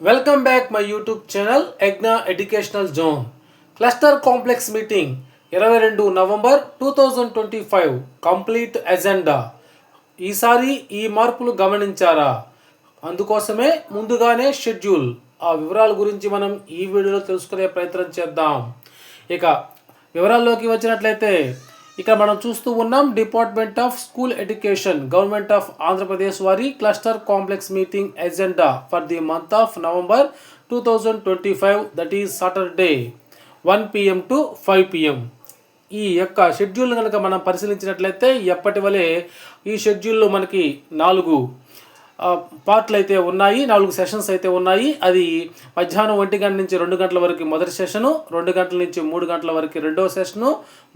Welcome back my YouTube channel ఎగ్నా educational zone cluster complex meeting ఇరవై రెండు November two thousand twenty five complete agenda ఈసారి ఈ మార్పులు గమనించారా? అందుకోసమే ముందుగానే షెడ్యూల్ ఆ వివరాల గురించి మనం ఈ వీడియోలో తెలుసుకునే ప్రయత్నం చేద్దాం. ఇక వివరాల్లోకి వచ్చినట్లయితే ఇక మనం చూస్తూ ఉన్నాం department of school education government of Andhra Pradesh వారి cluster complex meeting agenda for the month of November two thousand twenty five that is Saturday one PM to five PM ఈ యొక్క షెడ్యూల్ కనుక మనం పరిశీలించినట్లయితే ఎప్పటి వలె ఈ షెడ్యూల్లో మనకి నాలుగు పార్ట్లు అయితే ఉన్నాయి నాలుగు సెషన్స్ అయితే ఉన్నాయి. అది మధ్యాహ్నం ఒంటి గంట నుంచి రెండు గంటల వరకు మొదటి సెషను రెండు గంటల నుంచి మూడు గంటల వరకు రెండవ సెషను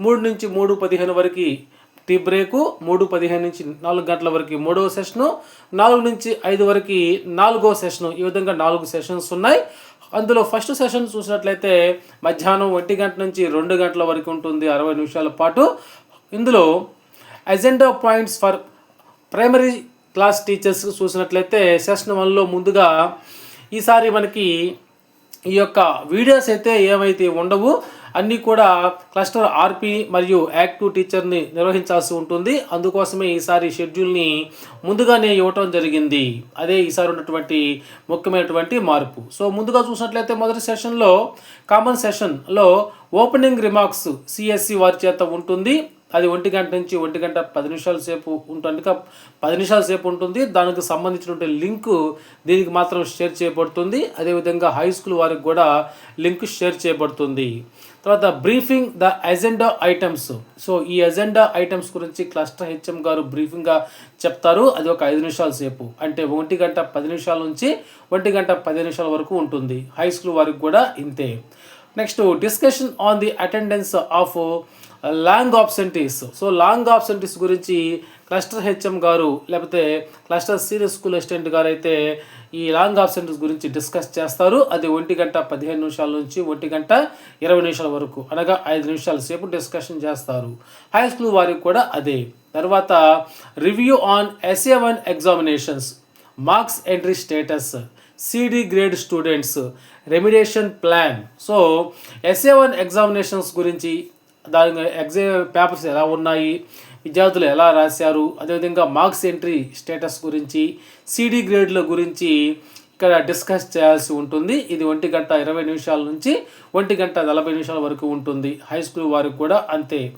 మూడు నుంచి మూడు పదిహేను వరకు టీ బ్రేకు మూడు పదిహేను నుంచి నాలుగు గంటల వరకు మూడవ సెషను నాలుగు నుంచి ఐదు వరకు నాలుగో సెషను ఈ విధంగా నాలుగు సెషన్స్ ఉన్నాయి. అందులో ఫస్ట్ సెషన్ చూసినట్లయితే మధ్యాహ్నం ఒంటి గంట నుంచి రెండు గంటల వరకు ఉంటుంది అరవై నిమిషాల పాటు. ఇందులో agenda points for primary class teachers చూసినట్లయితే సెషన్ వన్లో ముందుగా ఈసారి మనకి ఈ యొక్క వీడియోస్ అయితే ఏమైతే ఉండవు అన్నీ కూడా క్లస్టర్ ఆర్పి మరియు యాక్టివ్ టీచర్ని నిర్వహించాల్సి ఉంటుంది. అందుకోసమే ఈసారి షెడ్యూల్ని ముందుగానే ఇవ్వటం జరిగింది. అదే ఈసారి ఉన్నటువంటి ముఖ్యమైనటువంటి మార్పు. సో ముందుగా చూసినట్లయితే మొదటి సెషన్లో కామన్ సెషన్లో ఓపెనింగ్ రిమార్క్స్ సిఎస్సి వారి చేత ఉంటుంది. అది ఒంటి గంట నుంచి ఒంటి గంట పది నిమిషాల సేపు ఉంటుంది. పది నిమిషాల సేపు ఉంటుంది. దానికి సంబంధించినటువంటి లింకు దీనికి మాత్రం షేర్ చేయబడుతుంది. అదేవిధంగా హై స్కూల్ వారికి కూడా లింక్ షేర్ చేయబడుతుంది. తర్వాత briefing the agenda items. So ఈ ఎజెండా ఐటమ్స్ గురించి క్లస్టర్ హెచ్ఎం గారు బ్రీఫింగ్గా చెప్తారు. అది ఒక ఐదు నిమిషాల సేపు. అంటే ఒంటి గంట పది నిమిషాల నుంచి ఒంటి గంట పది నిమిషాల వరకు ఉంటుంది. హై స్కూల్ వారికి కూడా ఇంతే. Next discussion on the attendance of long absentees. So long absentees గురించి క్లస్టర్ హెచ్ఎం గారు లేకపోతే క్లస్టర్ సీనియర్ స్కూల్ అసిస్టెంట్ గారు అయితే ఈ లాంగ్ ఆబ్సెంటీస్ గురించి డిస్కస్ చేస్తారు. అది ఒంటి గంట పదిహేను నిమిషాల నుంచి ఒంటి గంట ఇరవై నిమిషాల వరకు అనగా ఐదు నిమిషాల సేపు డిస్కషన్ చేస్తారు. హై స్కూల్ వారికి కూడా అదే. తర్వాత review on SA one examinations marks entry status CD grade students remediation plan. So SA one examinations గురించి దాని ఎగ్జామ్ పేపర్స్ ఎలా ఉన్నాయి విద్యార్థులు ఎలా రాశారు అదేవిధంగా మార్క్స్ ఎంట్రీ స్టేటస్ గురించి సిడి గ్రేడ్ల గురించి ఇక్కడ డిస్కస్ చేయాల్సి ఉంటుంది. ఇది ఒంటి గంట ఇరవై నిమిషాల నుంచి ఒంటి గంట నలభై నిమిషాల వరకు ఉంటుంది. హై స్కూల్ వారికి కూడా అంతే.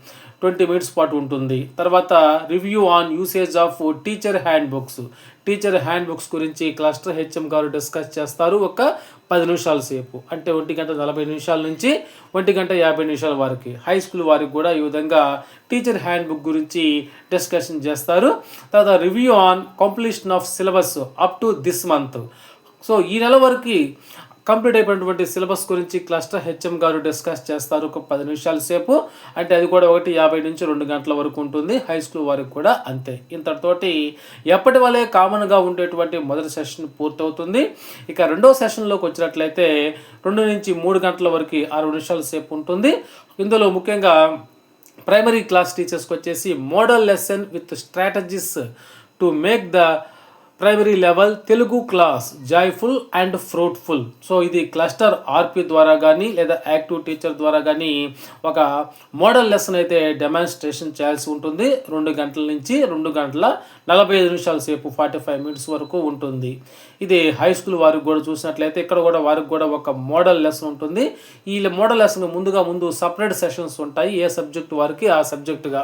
ట్వంటీ మినిట్స్ పాటు ఉంటుంది. తర్వాత review on usage of teacher hand books teacher hand books గురించి క్లస్టర్ హెచ్ఎం గారు డిస్కస్ చేస్తారు ఒక పది నిమిషాల సేపు. అంటే ఒంటి గంట నలభై నిమిషాల నుంచి ఒంటి గంట యాభై నిమిషాల వరకు. హై స్కూల్ వారికి కూడా ఈ విధంగా టీచర్ హ్యాండ్ బుక్ గురించి డిస్కషన్ చేస్తారు. తర్వాత review on completion of syllabus up to this month. So ఈ నెల వరకు కంప్లీట్ అయిపోయినటువంటి సిలబస్ గురించి క్లస్టర్ హెచ్ఎం గారు డిస్కస్ చేస్తారు ఒక పది నిమిషాల సేపు. అంటే అది కూడా ఒకటి యాభై నుంచి రెండు గంటల వరకు ఉంటుంది. హై స్కూల్ వారికి కూడా అంతే. ఇంతటితోటి ఎప్పటి వలె కామన్గా ఉండేటువంటి మొదటి సెషన్ పూర్తవుతుంది. ఇక రెండో సెషన్లోకి వచ్చినట్లయితే రెండు నుంచి మూడు గంటల వరకు ఆరు నిమిషాల సేపు ఉంటుంది. ఇందులో ముఖ్యంగా ప్రైమరీ క్లాస్ టీచర్స్కి వచ్చేసి model lesson with strategies to make the primary level Telugu class joyful and fruitful. So ఇది క్లస్టర్ ఆర్పి ద్వారా కానీ లేదా యాక్టివ్ టీచర్ ద్వారా కానీ ఒక మోడల్ లెసన్ అయితే డెమాన్స్ట్రేషన్ చేయాల్సి ఉంటుంది. రెండు గంటల నుంచి రెండు గంటల నలభై ఐదు నిమిషాల సేపు ఫార్టీ ఫైవ్ మినిట్స్ వరకు ఉంటుంది. ఇది హై స్కూల్ వారికి కూడా చూసినట్లయితే ఇక్కడ కూడా వారికి కూడా ఒక మోడల్ లెసన్ ఉంటుంది. ఈ మోడల్ లెసన్ ముందుగా ముందు సపరేట్ సెషన్స్ ఉంటాయి ఏ సబ్జెక్ట్ వారికి ఆ సబ్జెక్టుగా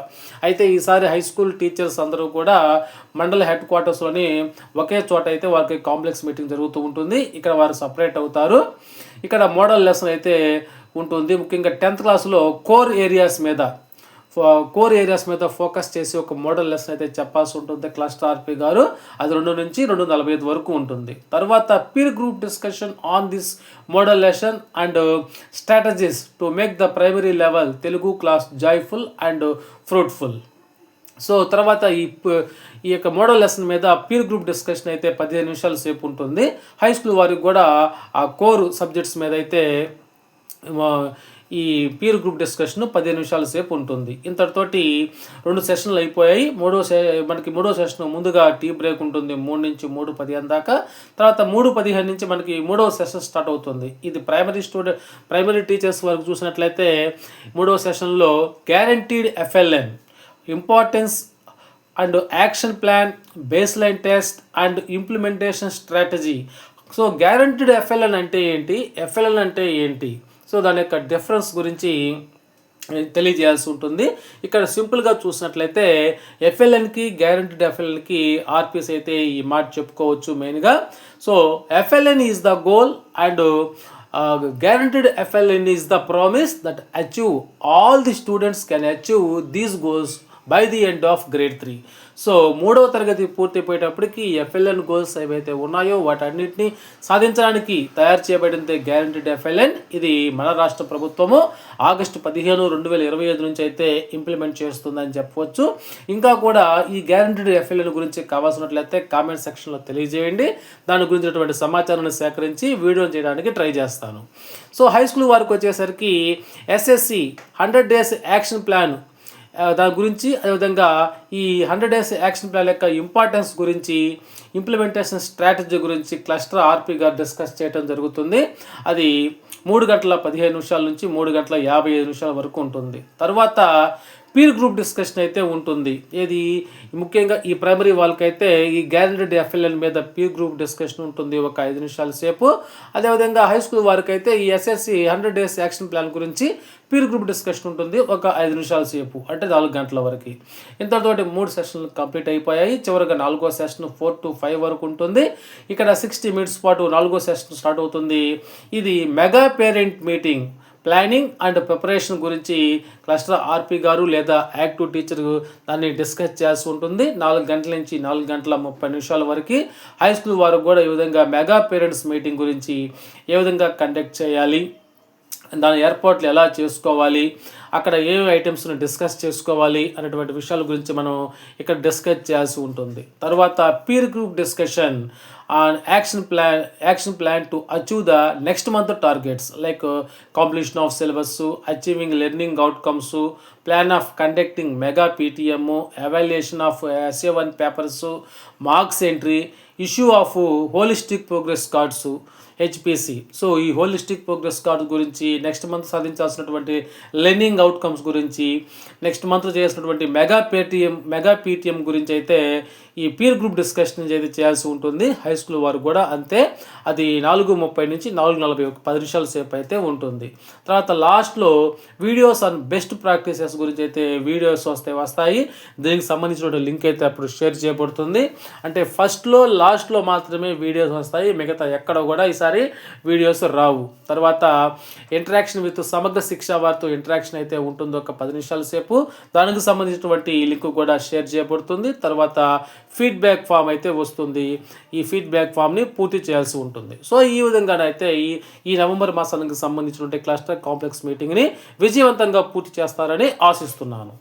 అయితే ఈసారి హై స్కూల్ టీచర్స్ అందరూ కూడా మండల హెడ్ క్వార్టర్స్లోని ఒకే చోట అయితే వారికి కాంప్లెక్స్ మీటింగ్ జరుగుతూ ఉంటుంది. ఇక్కడ వారు సపరేట్ అవుతారు. ఇక్కడ మోడల్ లెసన్ అయితే ఉంటుంది. ముఖ్యంగా టెన్త్ క్లాస్లో కోర్ ఏరియాస్ మీద కోర్ ఏరియాస్ మీద ఫోకస్ చేసి ఒక మోడల్ లెసన్ అయితే చెప్పాల్సి ఉంటుంది క్లస్టర్ ఆర్పి గారు. అది రెండు నుంచి రెండు నలభై ఐదు వరకు ఉంటుంది. తర్వాత peer group discussion on this model lesson and strategies to make the primary level Telugu class joyful and fruitful so తర్వాత ఈ uh, ఈ యొక్క మోడల్ లెసన్ మీద పీర్ గ్రూప్ డిస్కషన్ అయితే పదిహేను నిమిషాల సేపు ఉంటుంది. హై స్కూల్ వారికి కూడా ఆ కోర్ సబ్జెక్ట్స్ మీద అయితే ఈ పీర్ గ్రూప్ డిస్కషన్ పదిహేను నిమిషాల సేపు ఉంటుంది. ఇంతటితోటి రెండు సెషన్లు అయిపోయాయి. మూడో సె మనకి మూడో సెషన్ ముందుగా టీ బ్రేక్ ఉంటుంది. మూడు నుంచి మూడు పదిహేను దాకా. తర్వాత మూడు పదిహేను నుంచి మనకి మూడో సెషన్ స్టార్ట్ అవుతుంది. ఇది ప్రైమరీ స్టూడెంట్ ప్రైమరీ టీచర్స్ వరకు చూసినట్లయితే మూడో సెషన్లో guaranteed FLN importance and action plan base line test and implementation strategy so guaranteed FLN అంటే ఏంటి? ఎఫ్ఎల్ఎన్ అంటే ఏంటి? సో దాని యొక్క డిఫరెన్స్ గురించి తెలియజేయాల్సి ఉంటుంది. ఇక్కడ సింపుల్గా చూసినట్లయితే ఎఫ్ఎల్ఎన్కి గ్యారంటీడ్ ఎఫ్ఎల్ఎన్కి ఆర్పిఎస్ అయితే ఈ మాట చెప్పుకోవచ్చు మెయిన్గా so FLN is the goal and guaranteed FLN is the promise that achieve all the students can achieve these goals by the end of grade three so మూడవ తరగతి పూర్తయిపోయేటప్పటికి ఎఫ్ఎల్ఎన్ గోల్స్ ఏవైతే ఉన్నాయో వాటన్నిటిని సాధించడానికి తయారు చేయబడింది గ్యారంటీడ్ ఎఫ్ఎల్ఎన్. ఇది మన రాష్ట్ర ప్రభుత్వము. ఆగస్టు పదిహేను రెండు వేల ఇరవై ఐదు నుంచి అయితే ఇంప్లిమెంట్ చేస్తుందని చెప్పవచ్చు. ఇంకా కూడా ఈ గ్యారంటీడ్ ఎఫ్ఎల్ఎన్ గురించి కావాల్సినట్లయితే కామెంట్ సెక్షన్లో తెలియజేయండి. దాని గురించినటువంటి సమాచారాన్ని సేకరించి వీడియో చేయడానికి ట్రై చేస్తాను. సో హై స్కూల్ వారికి వచ్చేసరికి SSC hundred days action plan దాని గురించి అదేవిధంగా ఈ హండ్రెడ్ డేస్ యాక్షన్ ప్లాన్ యొక్క ఇంపార్టెన్స్ గురించి ఇంప్లిమెంటేషన్ స్ట్రాటజీ గురించి క్లస్టర్ గారు డిస్కస్ చేయడం జరుగుతుంది. అది మూడు గంటల పదిహేను నిమిషాల నుంచి మూడు గంటల యాభై ఐదు నిమిషాల వరకు ఉంటుంది. తర్వాత పీర్ గ్రూప్ డిస్కషన్ అయితే ఉంటుంది. ఏది? ముఖ్యంగా ఈ ప్రైమరీ వాళ్ళకైతే ఈ గ్యారంటీడ్ ఎఫ్ఎల్ఎన్ మీద పీర్ గ్రూప్ డిస్కషన్ ఉంటుంది ఒక ఐదు నిమిషాల సేపు. అదేవిధంగా హై స్కూల్ వారికి అయితే ఈ SSC hundred days action plan గురించి పీర్ గ్రూప్ డిస్కషన్ ఉంటుంది ఒక ఐదు నిమిషాల సేపు అంటే నాలుగు గంటల వరకు. ఇంతతోటి మూడు సెషన్లు కంప్లీట్ అయిపోయాయి. చివరిగా నాలుగో సెషన్ ఫోర్ టు ఫైవ్ వరకు ఉంటుంది. ఇక్కడ సిక్స్టీ మినిట్స్ పాటు నాలుగో సెషన్ స్టార్ట్ అవుతుంది. ఇది mega parent meeting. Planning and preparation గురించి క్లస్టర్ ఆర్పి గారు లేదా యాక్టివ్ టీచర్ దాన్ని డిస్కస్ చేయాల్సి ఉంటుంది. నాలుగు గంటల నుంచి నాలుగు గంటల ముప్పై నిమిషాల వరకు హై స్కూల్ వారు కూడా ఈ విధంగా మెగా పేరెంట్స్ మీటింగ్ గురించి ఏ విధంగా కండక్ట్ చేయాలి? దాని ఏర్పాట్లు ఎలా చేసుకోవాలి అక్కడ ఏ ఐటమ్స్ని డిస్కస్ చేసుకోవాలి అనేటువంటి విషయాల గురించి మనం ఇక్కడ డిస్కస్ చేయాల్సి ఉంటుంది. తర్వాత peer group discussion on action plan action plan to achieve the next month targets like completion of syllabus achieving learning outcomes plan of conducting mega PTM evaluation of SA one papers marks entry issue of holistic progress cards HPC. So ఈ holistic progress card గురించి next month సాధించాల్సినటువంటి learning outcomes గురించి next month చేసినటువంటి mega Paytm mega PTM గురించి అయితే ఈ peer group discussion అయితే చేయాల్సి ఉంటుంది. హై స్కూల్ వారు కూడా అంతే. అది నాలుగు ముప్పై నుంచి నాలుగు నలభై ఒక పది నిమిషాల సేపు అయితే ఉంటుంది. తర్వాత లాస్ట్లో వీడియోస్ అండ్ బెస్ట్ ప్రాక్టీసెస్ గురించి అయితే వీడియోస్ వస్తే వస్తాయి. దీనికి సంబంధించిన లింక్ అయితే అప్పుడు షేర్ చేయబడుతుంది. అంటే ఫస్ట్లో లాస్ట్లో మాత్రమే వీడియోస్ వస్తాయి. మిగతా ఎక్కడ కూడా ఈసారి వీడియోస్ రావు. తర్వాత ఇంటరాక్షన్ విత్ సమగ్ర శిక్ష వారితో ఇంటరాక్షన్ అయితే ఉంటుంది ఒక పది నిమిషాల సేపు. దానికి సంబంధించినటువంటి లింక్ కూడా షేర్ చేయబడుతుంది. తర్వాత ఫీడ్బ్యాక్ ఫామ్ అయితే వస్తుంది. ఈ ఫీడ్బ్యాక్ ఫామ్ని పూర్తి చేయాల్సి ఉంటుంది. సో ఈ విధంగానైతే ఈ ఈ నవంబర్ మాసానికి సంబంధించినటువంటి క్లస్టర్ కాంప్లెక్స్ మీటింగ్ని విజయవంతంగా పూర్తి చేస్తారని ఆశిస్తున్నాను.